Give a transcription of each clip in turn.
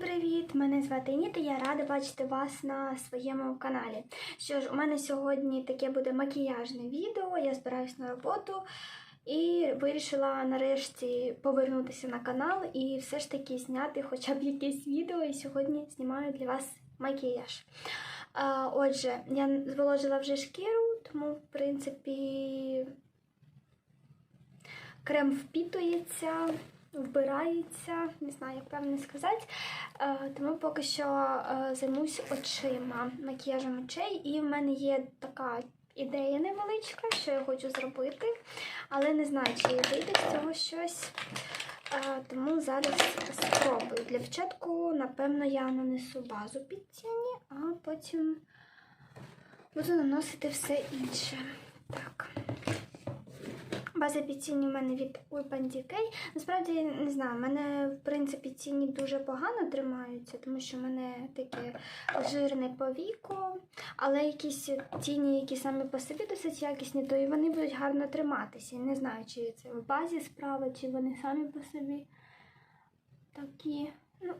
привіт! Мене звати Ніта. Я рада бачити вас на своєму каналі. Що ж, у мене сьогодні таке буде макіяжне відео. Я збираюсь на роботу і вирішила нарешті повернутися на канал і все ж таки зняти хоча б якесь відео. І сьогодні знімаю для вас макіяж. Отже, я зволожила вже шкіру, тому, в принципі, крем впітується вбирається, не знаю, як правильно сказати. Е, Тому поки що е, займусь очима, макіяжем очей, і в мене є така ідея невеличка, що я хочу зробити, але не знаю, чи вийде з цього щось. Е, Тому зараз спробую. Для початку, напевно, я нанесу базу під тіні, а потім буду наносити все інше. Так. База під тіні в мене від Urban Decay. Насправді, не знаю, в мене, в принципі, тіні дуже погано тримаються, тому що в мене таке жирне повіко, але якісь тіні, які самі по собі досить якісні, то і вони будуть гарно триматися. Не знаю, чи це в базі справа, чи вони самі по собі такі, ну,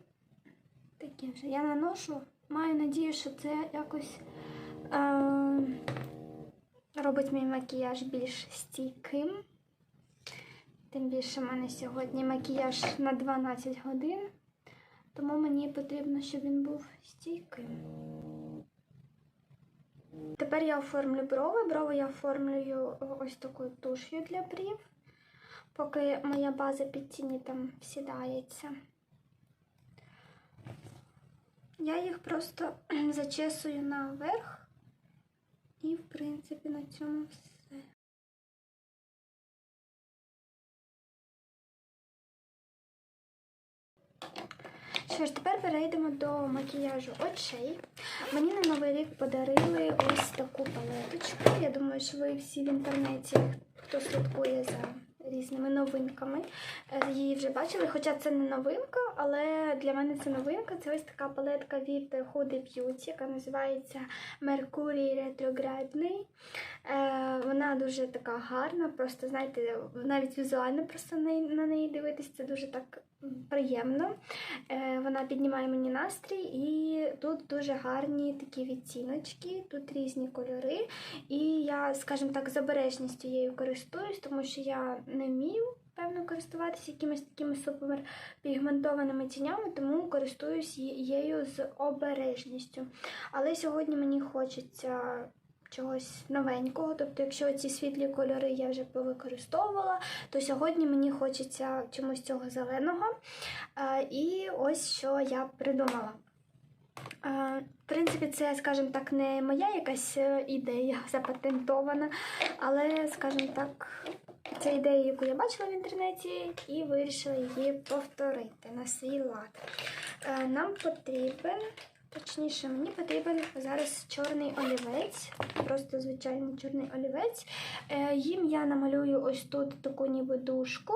такі вже. Я наношу, маю надію, що це якось. Е- Робить мій макіяж більш стійким. Тим більше в мене сьогодні макіяж на 12 годин, тому мені потрібно, щоб він був стійким. Тепер я оформлю брови. Брови я оформлюю ось такою туш'ю для брів, поки моя база під тіні там сідається. Я їх просто зачесую наверх. І, в принципі, на цьому все. Що ж, тепер перейдемо до макіяжу очей. Мені на Новий рік подарили ось таку палеточку. Я думаю, що ви всі в інтернеті, хто слідкує за різними новинками, е, її вже бачили. Хоча це не новинка, але для мене це новинка. Це ось така палетка від Huda Beauty, яка називається Mercury Retrogradний. Е, Вона дуже така гарна, просто, знаєте, навіть візуально просто на неї дивитись, це дуже так приємно. Е, Вона піднімає мені настрій, і тут дуже гарні такі відтіночки, тут різні кольори. І я, скажімо так, з обережністю її користуюсь, тому що я не вмію. Певно, користуватися якимись такими супер пігментованими тінями, тому користуюсь її з обережністю. Але сьогодні мені хочеться чогось новенького. Тобто, якщо ці світлі кольори я вже повикористовувала, то сьогодні мені хочеться чомусь цього зеленого. І ось що я придумала. В принципі, це, скажімо так, не моя якась ідея запатентована, але, скажімо так, це ідея, яку я бачила в інтернеті, і вирішила її повторити на свій лад. Нам потрібен, точніше, мені потрібен зараз чорний олівець, просто звичайний чорний олівець. Їм я намалюю ось тут таку ніби дужку.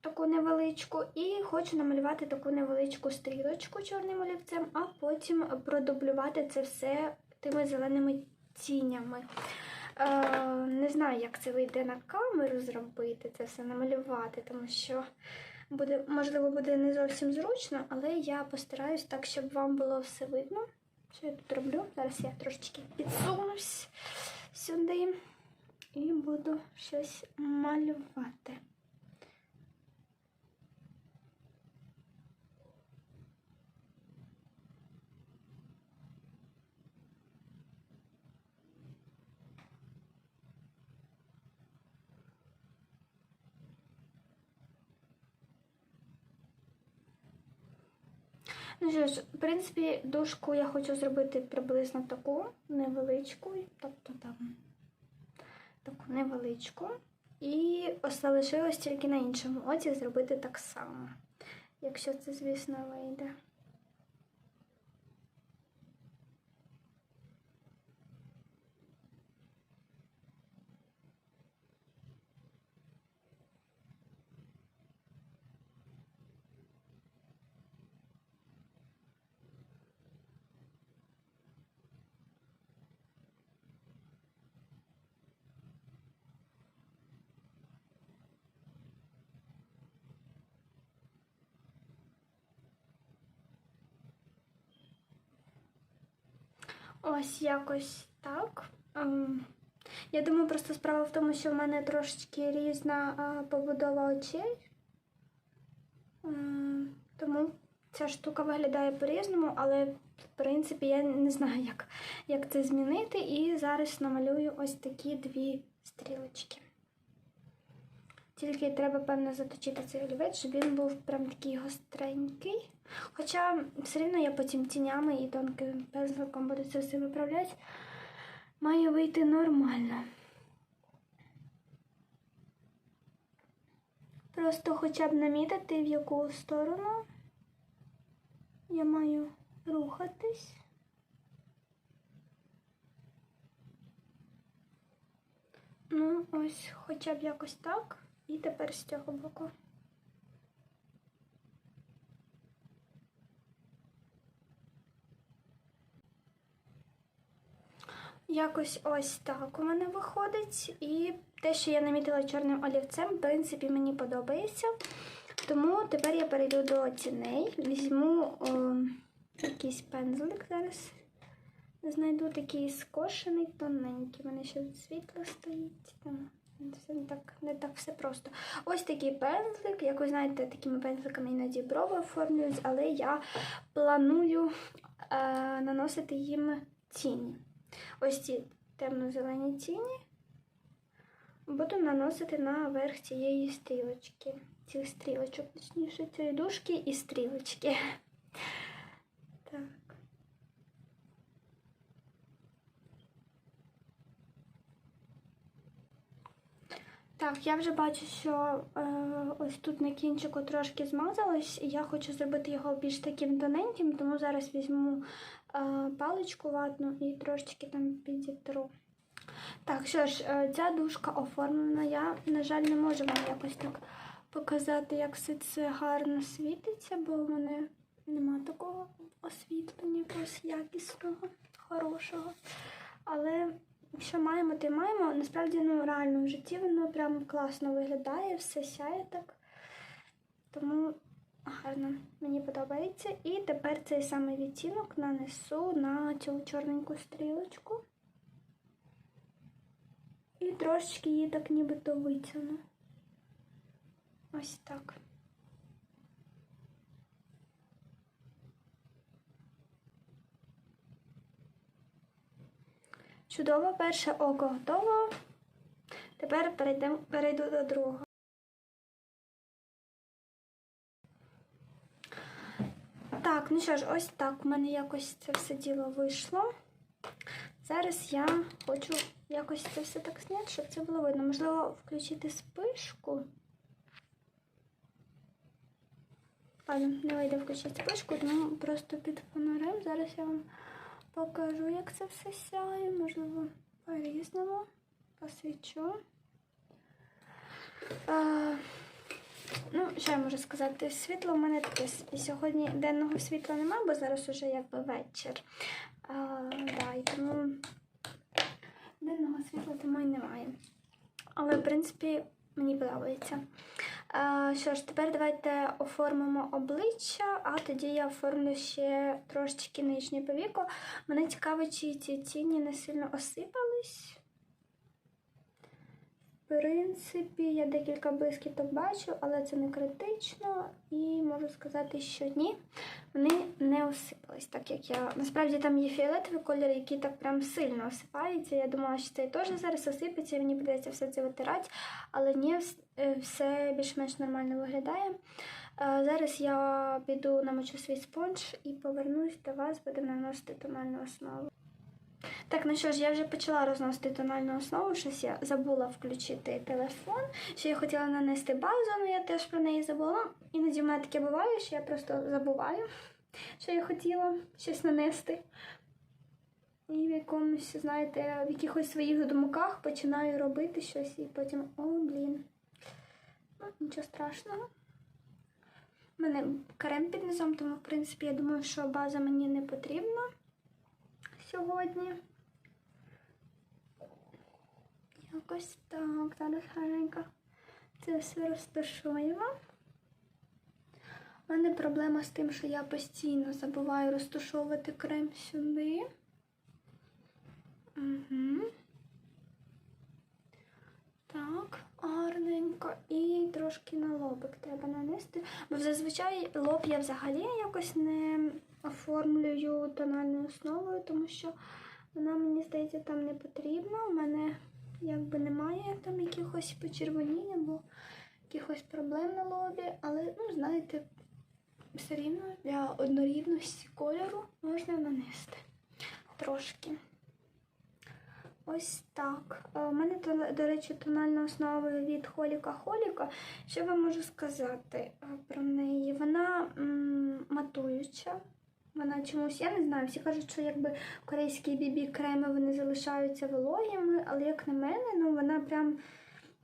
Таку невеличку, і хочу намалювати таку невеличку стрілочку чорним олівцем, а потім продублювати це все тими зеленими тінями. Е, не знаю, як це вийде на камеру зробити, це все намалювати, тому що буде, можливо, буде не зовсім зручно, але я постараюсь так, щоб вам було все видно. Що я тут роблю? Зараз я трошечки підсунусь сюди і буду щось малювати. Ну що ж, в принципі, дужку я хочу зробити приблизно таку невеличку, тобто там таку невеличку. І залишилось тільки на іншому оці зробити так само, якщо це, звісно, вийде. Ось якось так. Ем, Я думаю, просто справа в тому, що в мене трошечки різна побудова очей. Ем, Тому ця штука виглядає по-різному, але в принципі я не знаю, як, як це змінити. І зараз намалюю ось такі дві стрілочки. Тільки треба, певно, заточити цей олівець, щоб він був прям такий гостренький. Хоча все рівно я потім тінями і тонким пензликом буду це все виправляти. Має вийти нормально. Просто хоча б намітити, в яку сторону я маю рухатись. Ну, ось хоча б якось так. І тепер з цього боку. Якось ось так у мене виходить. І те, що я намітила чорним олівцем, в принципі, мені подобається. Тому тепер я перейду до тіней. Візьму о, якийсь пензлик зараз. Знайду такий скошений, тоненький. У мене ще світло стоїть. Все не так, не так все просто. Ось такий пензлик. Як ви знаєте, такими пензликами іноді брови оформлюють, але я планую е, наносити їм тіні. Ось ці темно-зелені тіні буду наносити на верх цієї стрілочки. Цих стрілочок, точніше, цієї дужки і стрілочки. Так. Так, я вже бачу, що е, ось тут на кінчику трошки змазалось, і я хочу зробити його більш таким тоненьким, тому зараз візьму е, паличку ватну і трошечки там підітру. Так, що ж, е, ця дужка оформлена. Я, на жаль, не можу вам якось так показати, як все це гарно світиться, бо в мене нема такого освітлення якогось якісного, хорошого. Але що маємо, те маємо. Насправді, ну, реально в житті воно прям класно виглядає, все сяє так. Тому гарно, мені подобається. І тепер цей самий відтінок нанесу на цю чорненьку стрілочку. І трошечки її так нібито витягну. Ось так. Чудово, перше око готово. Тепер перейдем, перейду до другого. Так, ну що ж, ось так в мене якось це все діло вийшло. Зараз я хочу якось це все так зняти, щоб це було видно. Можливо, включити спишку. Ладно, не вийде включити спишку, тому просто під фонарем. Зараз я вам покажу, як це все сяє. Можливо, по-різному посвічу. А, ну, що я можу сказати? Світло в мене таке. Сьогодні денного світла немає, бо зараз уже якби вечір. А, да, і тому денного світла тому і немає. Але, в принципі, мені подобається. Що ж, тепер давайте оформимо обличчя, а тоді я оформлю ще трошечки нижнє повіко. Мене цікаво, чи ці тіні не сильно осипались. Принципі, я декілька блискіток бачу, але це не критично. І можу сказати, що ні, вони не осипались, так як я. Насправді там є фіолетовий кольор, який так прям сильно осипається. Я думала, що цей теж зараз осипеться, і мені придеться все це витирати, але ні, е, все більш-менш нормально виглядає. Е, Зараз я піду намочу свій спонж і повернусь до вас, будемо наносити тональну основу. Так, ну що ж, я вже почала розносити тональну основу, щось я забула включити телефон. Ще я хотіла нанести базу, але я теж про неї забула. Іноді в мене таке буває, що я просто забуваю, що я хотіла щось нанести. І в якомусь, знаєте, в якихось своїх думках починаю робити щось і потім, о, блін. Ну, нічого страшного. У мене крем під низом, тому, в принципі, я думаю, що база мені не потрібна сьогодні. Якось так, зараз гарненько це все розташуємо. У мене проблема з тим, що я постійно забуваю розташовувати крем сюди. Угу. Так, гарненько. І трошки на лобик треба нанести. Бо зазвичай лоб я взагалі якось не оформлюю тональною основою, тому що вона, мені здається, там не потрібна. У мене якби немає там якихось почервонінь або якихось проблем на лобі, але, ну, знаєте, все рівно для однорідності кольору можна нанести трошки. Ось так. Е, У мене, до речі, тональна основа від Холіка Холіка. Що вам можу сказати е, про неї? Вона м, матуюча. Вона чомусь, я не знаю, всі кажуть, що якби корейські бібі креми вони залишаються вологими, але як на мене, ну вона прям,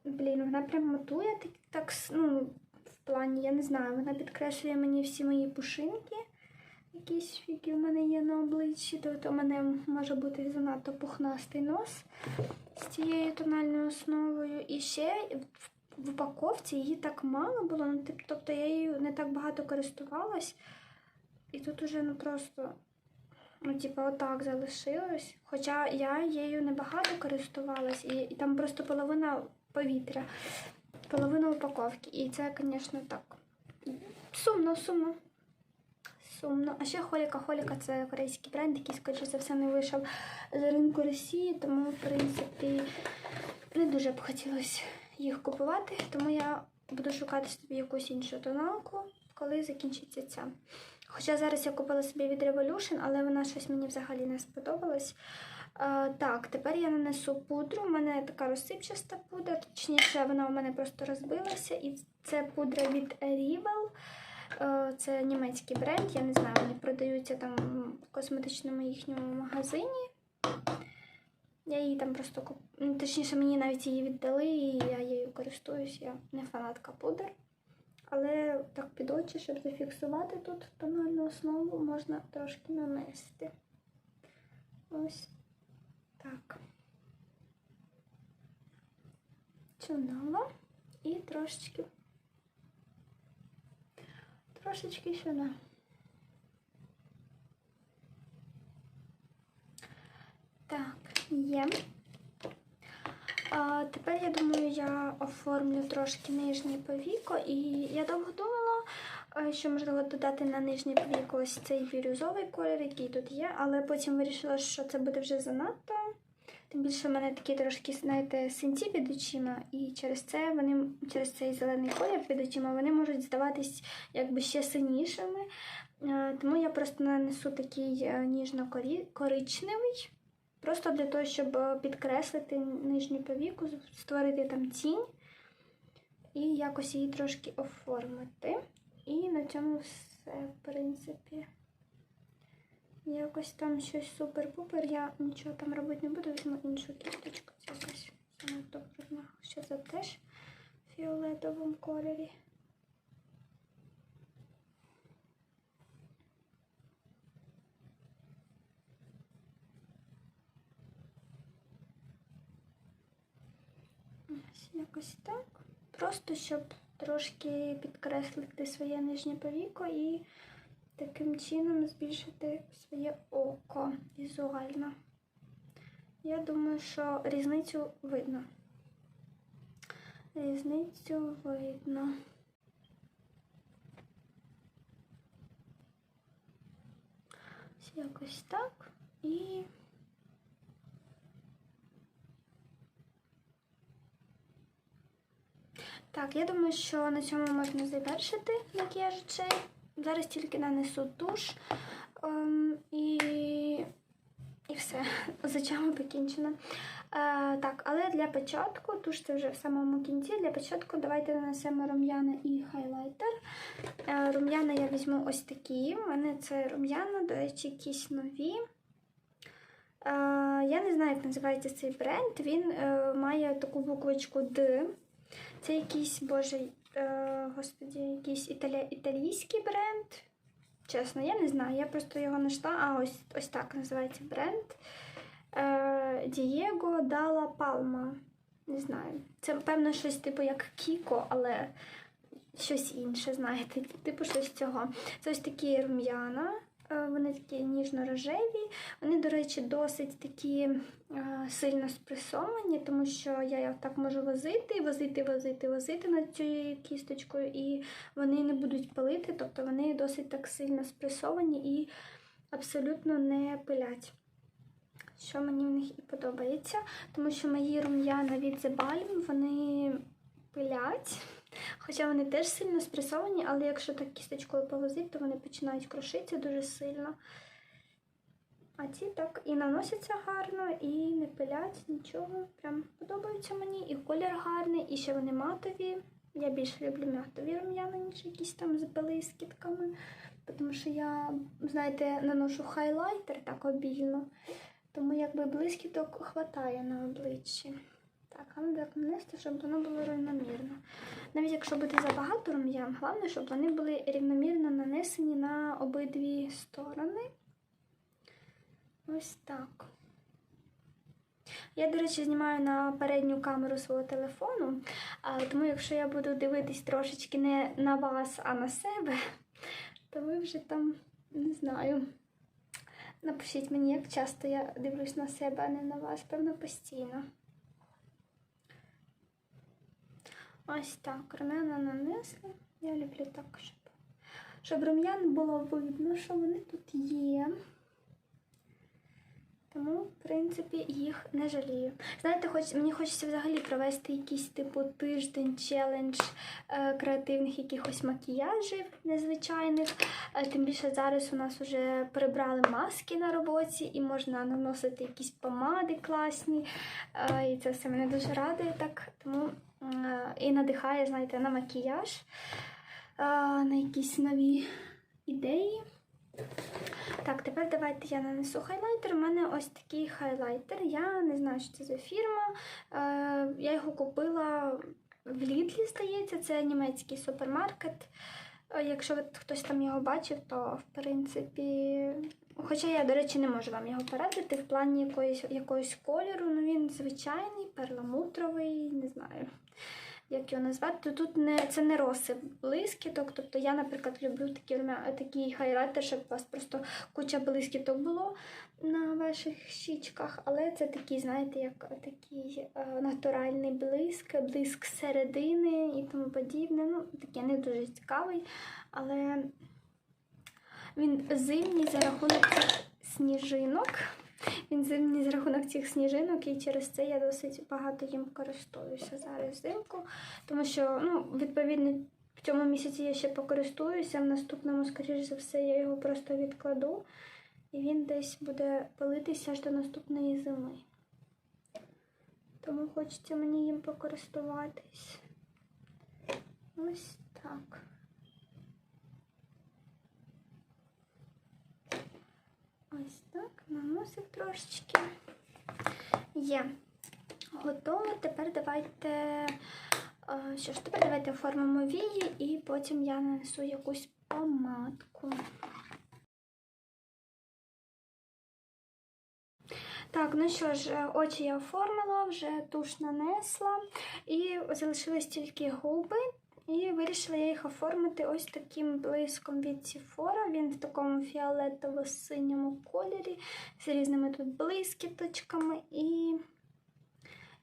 блін, вона прям матує так, так ну, в плані, я не знаю, вона підкреслює мені всі мої пушинки, якісь які в мене є на обличчі, тобто у мене може бути занадто пухнастий нос з цією тональною основою. І ще в, упаковці її так мало було, ну, тобто я її не так багато користувалась. І тут уже ну просто, ну, типу, отак залишилось. Хоча я її небагато користувалась, і, і там просто половина повітря, половина упаковки. І це, звісно, так. Сумно, сумно. Сумно. А ще Холіка Холіка це корейський бренд, який, скоріше за все, не вийшов з ринку Росії, тому, в принципі, не дуже б хотілося їх купувати, тому я буду шукати собі якусь іншу тоналку, коли закінчиться ця. Хоча зараз я купила собі від Revolution, але вона щось мені взагалі не сподобалась. А, так, тепер я нанесу пудру. У мене така розсипчаста пудра, точніше, вона у мене просто розбилася. І це пудра від Rivel. Е, Це німецький бренд. Я не знаю, вони продаються там в косметичному їхньому магазині. Я її там просто куп... ну, точніше, мені навіть її віддали, і я її користуюсь. Я не фанатка пудр. Але так під очі, щоб зафіксувати тут тональну основу, можна трошки нанести. Ось так. Чудово. І трошечки. Трошечки сюди. Так, є. Тепер я думаю, я оформлю трошки нижнє повіко, і я довго думала, е, що можливо додати на нижнє повіко ось цей бірюзовий колір, який тут є, але потім вирішила, що це буде вже занадто. Тим більше в мене такі трошки, знаєте, синці під очима, і через це вони, через цей зелений колір під очима, вони можуть здаватись якби ще синішими. Е, Тому я просто нанесу такий е, ніжно-коричневий. Просто для того, щоб е, підкреслити нижню повіку, створити там тінь і якось її трошки оформити. І на цьому все, в принципі. Якось там щось супер-пупер. Я нічого там робити не буду, візьму іншу кісточку. Це якась занадто брудна. Що це теж в фіолетовому кольорі. Ось якось так. Просто щоб трошки підкреслити своє нижнє повіко і таким чином збільшити своє око візуально. Я думаю, що різницю видно. Різницю видно. Ось Якось так. І Так, я думаю, що на цьому можна завершити макіяж очей. Зараз тільки нанесу туш ем, і, і все. З покінчено. Е, так, але для початку, туш це вже в самому кінці. Для початку давайте нанесемо рум'яна і хайлайтер. Е, рум'яна я візьму ось такі. У мене це рум'яна, до речі, якісь нові. Е, я не знаю, як називається цей бренд. Він е, має таку буквочку Д. Це якийсь, боже, е, господі, якийсь італі... італійський бренд. Чесно, я не знаю. Я просто його знайшла. А ось ось так називається бренд. Е, Дієго Дала Палма. Не знаю. Це, певно, щось типу як Кіко, але щось інше, знаєте, типу щось цього. Це ось такі рум'яна. Е, Вони такі ніжно-рожеві. Вони, до речі, досить такі е, сильно спресовані, тому що я так можу возити, возити, возити, возити над цією кісточкою, і вони не будуть палити, тобто вони досить так сильно спресовані і абсолютно не пилять. Що мені в них і подобається, тому що мої рум'яна від The Balm, вони пилять. Хоча вони теж сильно спресовані, але якщо так кісточкою повозити, то вони починають крошитися дуже сильно. А ці так і наносяться гарно, і не пилять нічого. Прям подобаються мені. І колір гарний, і ще вони матові. Я більше люблю матові рум'яна, ніж якісь там з блискітками. Тому що я, знаєте, наношу хайлайтер так обільно. Тому якби блискіток хватає на обличчі. Так, а так нанести, щоб воно було рівномірно. Навіть якщо буде забагато рум'ян, головне, щоб вони були рівномірно нанесені на обидві сторони. Ось так. Я, до речі, знімаю на передню камеру свого телефону, тому якщо я буду дивитись трошечки не на вас, а на себе, то ви вже там не знаю. Напишіть мені, як часто я дивлюсь на себе, а не на вас, певно, постійно. Ось так, румяна нанесли. Я люблю так, щоб, щоб рум'ян було видно, що вони тут є. Тому, в принципі, їх не жалію. Знаєте, хоч, мені хочеться взагалі провести якийсь типу тиждень челендж е, креативних якихось макіяжів незвичайних. Е, тим більше зараз у нас вже прибрали маски на роботі і можна наносити якісь помади класні. Е, і це все мене дуже радує так. Тому і надихає, знаєте, на макіяж, е, на якісь нові ідеї. Так, тепер давайте я нанесу хайлайтер. У мене ось такий хайлайтер. Я не знаю, що це за фірма. Е, я його купила в Лідлі, здається, це німецький супермаркет. Е, Якщо хтось там його бачив, то в принципі. Хоча я, до речі, не можу вам його порадити в плані якоїсь, якогось кольору. Ну він звичайний, перламутровий, не знаю як його назвати, тут не це не розсип блискіток. Тобто я, наприклад, люблю такі, такий хайлайтер, щоб у вас просто куча блискіток було на ваших щічках, але це такий, знаєте, як такий е, натуральний блиск, блиск середини і тому подібне. Ну, такий не дуже цікавий, але він зимній за рахунок сніжинок. Він зимній за рахунок цих сніжинок, і через це я досить багато їм користуюся зараз взимку. Тому що, ну, відповідно, в цьому місяці я ще покористуюся, в наступному, скоріш за все, я його просто відкладу, і він десь буде палитися аж до наступної зими. Тому хочеться мені їм покористуватись. Ось так. Ось так, наносик трошечки. Є. Готово. Тепер давайте. е, Що ж, тепер давайте оформимо вії і потім я нанесу якусь помадку. Так, ну що ж, е, очі я оформила, вже туш нанесла, і залишились тільки губи. І вирішила я їх оформити ось таким блиском від Sephora. Він в такому фіолетово-синьому кольорі з різними тут блискіточками. І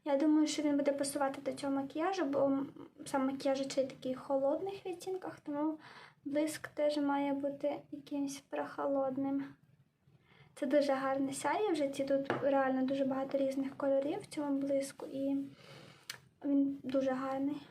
я думаю, що він буде пасувати до цього макіяжу, бо сам макіяж цей такий в холодних відтінках, тому блиск теж має бути якимось прохолодним. Це дуже гарне сяє. Вже ці тут реально дуже багато різних кольорів в цьому блиску, і він дуже гарний.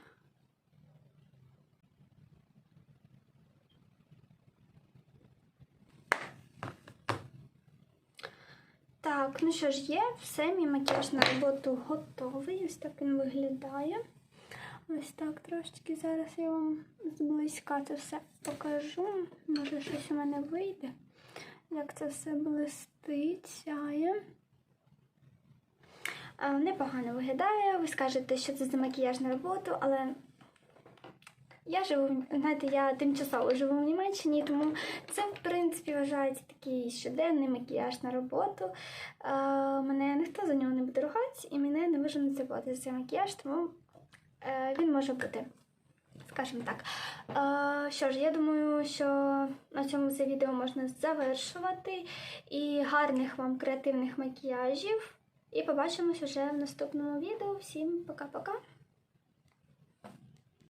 Так, ну що ж, є, все, мій макіяж на роботу готовий. Ось так він виглядає. Ось так трошечки зараз я вам зблизька це все покажу. Може, щось у мене вийде. Як це все блистить, сяє. Непогано виглядає. Ви скажете, що це за макіяж на роботу, але я живу, знаєте, я тимчасово живу в Німеччині, тому це, в принципі, вважається такий щоденний макіяж на роботу. А, мене ніхто за нього не буде ругати, і мене не виженуть з роботи за цей макіяж, тому е, він може бути. скажімо так. Е, що ж, я думаю, що на цьому це відео можна завершувати. І гарних вам креативних макіяжів. І побачимось уже в наступному відео. Всім пока-пока!